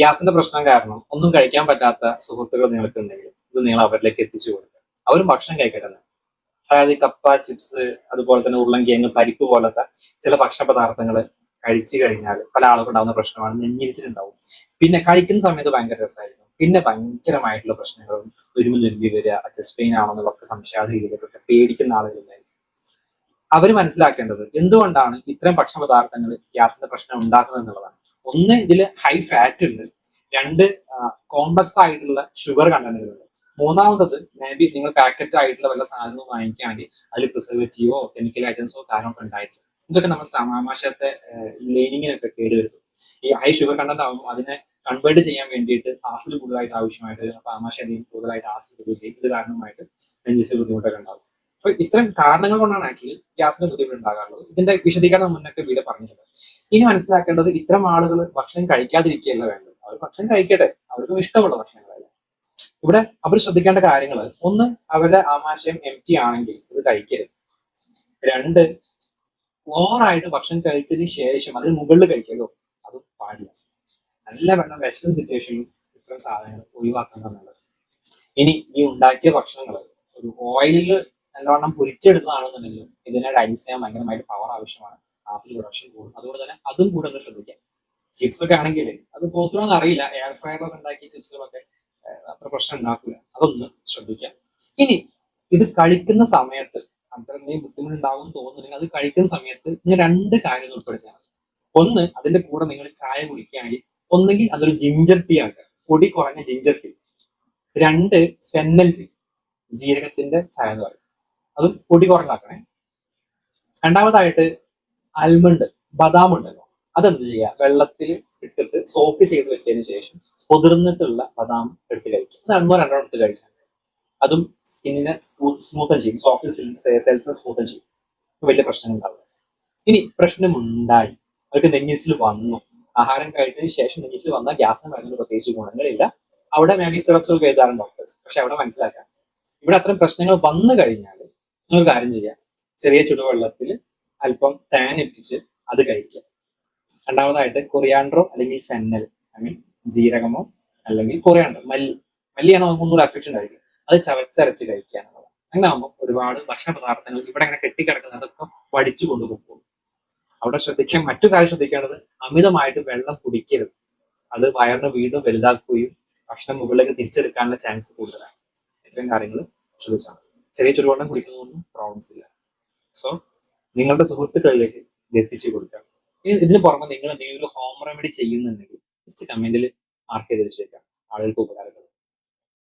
ഗ്യാസിന്റെ പ്രശ്നം കാരണം ഒന്നും കഴിക്കാൻ പറ്റാത്ത സുഹൃത്തുക്കൾ നിങ്ങൾക്ക് ഉണ്ടെങ്കിൽ ഇത് നിങ്ങൾ അവരിലേക്ക് എത്തിച്ചു കൊടുക്കുക. അവരും ഭക്ഷണം കഴിക്കട്ടെ. അതായത് കപ്പ ചിപ്സ് അതുപോലെ തന്നെ ഉരുളങ്കിഴങ്ങ് പരിപ്പ് പോലത്തെ ചില ഭക്ഷണ പദാർത്ഥങ്ങൾ കഴിച്ചു കഴിഞ്ഞാൽ പല ആളുകൾക്കും ഉണ്ടാകുന്ന പ്രശ്നമാണ്. നെഞ്ഞിരിച്ചിട്ടുണ്ടാവും പിന്നെ കഴിക്കുന്ന സമയത്ത് ഭയങ്കര രസമായിരുന്നു പിന്നെ ഭയങ്കരമായിട്ടുള്ള പ്രശ്നങ്ങളും ഒരുമ നെരുമ്പി വരിക ചെസ്റ്റ് പെയിൻ ആണെന്നുള്ളൊക്കെ സംശയാത രീതിയിലൊക്കെ പേടിക്കുന്ന ആളുകളുണ്ടായിരുന്നു അവർ മനസ്സിലാക്കേണ്ടത് എന്തുകൊണ്ടാണ് ഇത്തരം ഭക്ഷണ പദാർത്ഥങ്ങൾ ഗ്യാസിന്റെ പ്രശ്നം ഉണ്ടാക്കുന്നത് എന്നുള്ളതാണ്. ഒന്ന് ഇതിൽ ഹൈ ഫാറ്റ് ഉണ്ട്. രണ്ട് കോംപ്ലക്സ് ആയിട്ടുള്ള ഷുഗർ കണ്ടന്റുകളുണ്ട് മൂന്നാമത്തത് മേ ബി നിങ്ങൾ പാക്കറ്റ് ആയിട്ടുള്ള വല്ല സാധനവും വാങ്ങിക്കുകയാണെങ്കിൽ അതിൽ പ്രിസർവേറ്റീവോ കെമിക്കൽ ഐറ്റംസോ കാര്യമൊക്കെ ഉണ്ടായിരിക്കും. ഇതൊക്കെ നമ്മൾ സമാമാശത്തെ ലേനിങ്ങിനൊക്കെ കേടുവരുത്തും. ഈ ഹൈ ഷുഗർ കണ്ടന്റ് ആകുമ്പോൾ അതിനെ കൺവേർട്ട് ചെയ്യാൻ വേണ്ടിയിട്ട് ആസിഡ് കൂടുതലായിട്ട് ആവശ്യമായിട്ട് വരും അപ്പൊ ആമാശ കൂടുതലായിട്ട് ആസിഡ് പ്രൊഡ്യൂസ് ചെയ്യും. ഇത് കാരണമായിട്ട് നെഞ്ചിസ് ബുദ്ധിമുട്ടൊക്കെ ഉണ്ടാകും അപ്പൊ ഇത്തരം കാരണങ്ങൾ കൊണ്ടാണ് ആക്ച്വലി ഗ്യാസിന് ബുദ്ധിമുട്ട് ഉണ്ടാകാറുള്ളത്. ഇതിന്റെ വിശദീകരണം മുന്നൊക്കെ വീട് പറഞ്ഞിട്ടുണ്ട്. ഇനി മനസ്സിലാക്കേണ്ടത് ഇത്തരം ആളുകൾ ഭക്ഷണം കഴിക്കാതിരിക്കുകയല്ല വേണ്ടത്. അവർ ഭക്ഷണം കഴിക്കട്ടെ. അവർക്കും ഇഷ്ടമുള്ള ഭക്ഷണങ്ങളല്ല. ഇവിടെ അവർ ശ്രദ്ധിക്കേണ്ട കാര്യങ്ങൾ ഒന്ന് അവരുടെ ആമാശയം എം ടി ആണെങ്കിൽ ഇത് കഴിക്കരുത്. രണ്ട് ഓവറായിട്ട് ഭക്ഷണം കഴിച്ചതിന് ശേഷം അതിന് മുകളിൽ കഴിക്കലോ അത് പാടില്ല. നല്ല വെള്ളം വിശക്കുന്ന സിറ്റുവേഷനിൽ ഇത്തരം സാധനങ്ങൾ ഒഴിവാക്കുന്നത് നല്ലത് ഇനി ഈ ഉണ്ടാക്കിയ ഭക്ഷണങ്ങൾ ഒരു ഓയിലിൽ നല്ലവണ്ണം പൊരിച്ചെടുത്തതാണെന്നുണ്ടെങ്കിലും ഇതിനെ ഡൈജസ്റ്റ് ചെയ്യാൻ ഭയങ്കരമായിട്ട് പവർ ആവശ്യമാണ്. ആസിഡ് പ്രൊഡക്ഷൻ കൂടും. അതുകൊണ്ട് തന്നെ അതും കൂടെ ഒന്ന് ശ്രദ്ധിക്കാം. ചിപ്സ് ഒക്കെ ആണെങ്കിൽ അത് പോസിബിൾ ആണെന്ന് അറിയില്ല. എയർ ഒക്കെ ഉണ്ടാക്കിയ ചിപ്സുകളൊക്കെ അത്ര പ്രശ്നം ഉണ്ടാക്കില്ല അതൊന്ന് ശ്രദ്ധിക്കാം. ഇനി ഇത് കഴിക്കുന്ന സമയത്ത് അത്ര എന്തെങ്കിലും ബുദ്ധിമുട്ടുണ്ടാവും തോന്നുന്നില്ലെങ്കിൽ അത് കഴിക്കുന്ന സമയത്ത് നിങ്ങൾ രണ്ട് കാര്യങ്ങൾ ഉൾപ്പെടുത്തിയാൽ മതി. ഒന്ന് അതിന്റെ കൂടെ നിങ്ങൾ ചായ കുടിക്കുകയാണെങ്കിൽ ഒന്നെങ്കിൽ അതൊരു ജിഞ്ചർ ടീ ആക്കുക. പൊടി കുറഞ്ഞ ജിഞ്ചർ ടീ രണ്ട് ഫെന്നൽ ടീ ജീരകത്തിന്റെ ചായ എന്ന് പറയും. അതും പൊടി കുറഞ്ഞാക്കണേ രണ്ടാമതായിട്ട് ആൽമണ്ട് ബദാം ഉണ്ടല്ലോ അതെന്ത് ചെയ്യുക വെള്ളത്തിൽ ഇട്ടിട്ട് സോക്ക് ചെയ്ത് വെച്ചതിന് ശേഷം പൊതിർന്നിട്ടുള്ള ബദാം എടുത്ത് കഴിക്കുക. രണ്ടോ രണ്ടോ എടുത്ത് കഴിച്ചാൽ അതും സ്കിന്നിനെ സ്മൂത്തൻ ചെയ്യും. സോഫ്റ്റ് സെൽസിനെ സ്മൂത്തൻ ചെയ്യും. വലിയ പ്രശ്നം ഉണ്ടാവില്ല ഇനി പ്രശ്നമുണ്ടായി. അവർക്ക് നെഞ്ഞിസിൽ വന്നു. ആഹാരം കഴിച്ചതിന് ശേഷം നെഞ്ഞിസിൽ വന്നാൽ ഗ്യാസ് മരുന്നിന് പ്രത്യേകിച്ച് ഗുണങ്ങളില്ല. അവിടെ മേ ബി സിറപ്സ് എഴുതാറുണ്ട് ഡോക്ടേഴ്സ് പക്ഷെ അവിടെ മനസ്സിലാക്കാം. ഇവിടെ അത്തരം പ്രശ്നങ്ങൾ വന്നു കഴിഞ്ഞാൽ നിങ്ങൾ കാര്യം ചെയ്യാം. ചെറിയ ചുടുവെള്ളത്തിൽ അല്പം തേൻ ഇട്ടിച്ച് അത് കഴിക്കുക രണ്ടാമതായിട്ട് കൊറിയാൻഡ്രോ അല്ലെങ്കിൽ ഫെന്നൽ ഐ മീൻ ജീരകമോ അല്ലെങ്കിൽ കൊറിയാൻഡ്രോ മല്ലി. മല്ലിയാണ് ഒന്നുകൂടി എഫക്റ്റ് ഉണ്ടായിരിക്കും. അത് ചവച്ചരച്ച് കഴിക്കുക എന്നുള്ളതാണ് അങ്ങനെ ആകുമ്പോൾ ഒരുപാട് ഭക്ഷണ പദാർത്ഥങ്ങൾ ഇവിടെ അങ്ങനെ കെട്ടിക്കിടക്കുന്ന അതൊക്കെ വടിച്ചു കൊണ്ടുപോകും. അവിടെ ശ്രദ്ധിക്കാൻ മറ്റു കാര്യം ശ്രദ്ധിക്കേണ്ടത് അമിതമായിട്ട് വെള്ളം കുടിക്കരുത്. അത് വയറിന് വീണ്ടും വലുതാക്കുകയും ഭക്ഷണം മുകളിലേക്ക് തിരിച്ചെടുക്കാനുള്ള ചാൻസ് കൂടുതലാണ്. ഇത്രയും കാര്യങ്ങൾ ശ്രദ്ധിച്ചാൽ മതി. ചെറിയ ചെറുവെള്ളം കുടിക്കുന്നതൊന്നും പ്രോബ്ലംസ് ഇല്ല. സോ നിങ്ങളുടെ സുഹൃത്തുക്കളിലേക്ക് ഇത് എത്തിച്ചു കൊടുക്കാം. ഇനി ഇതിന് പുറമെ നിങ്ങൾ എന്തെങ്കിലും ഹോം റെമഡി ചെയ്യുന്നുണ്ടെങ്കിൽ ജസ്റ്റ് കമന്റിൽ മാർക്ക് ചെയ്ത് വെച്ചേക്കാം. ആളുകൾക്ക് ഉപകാരപ്പെടും.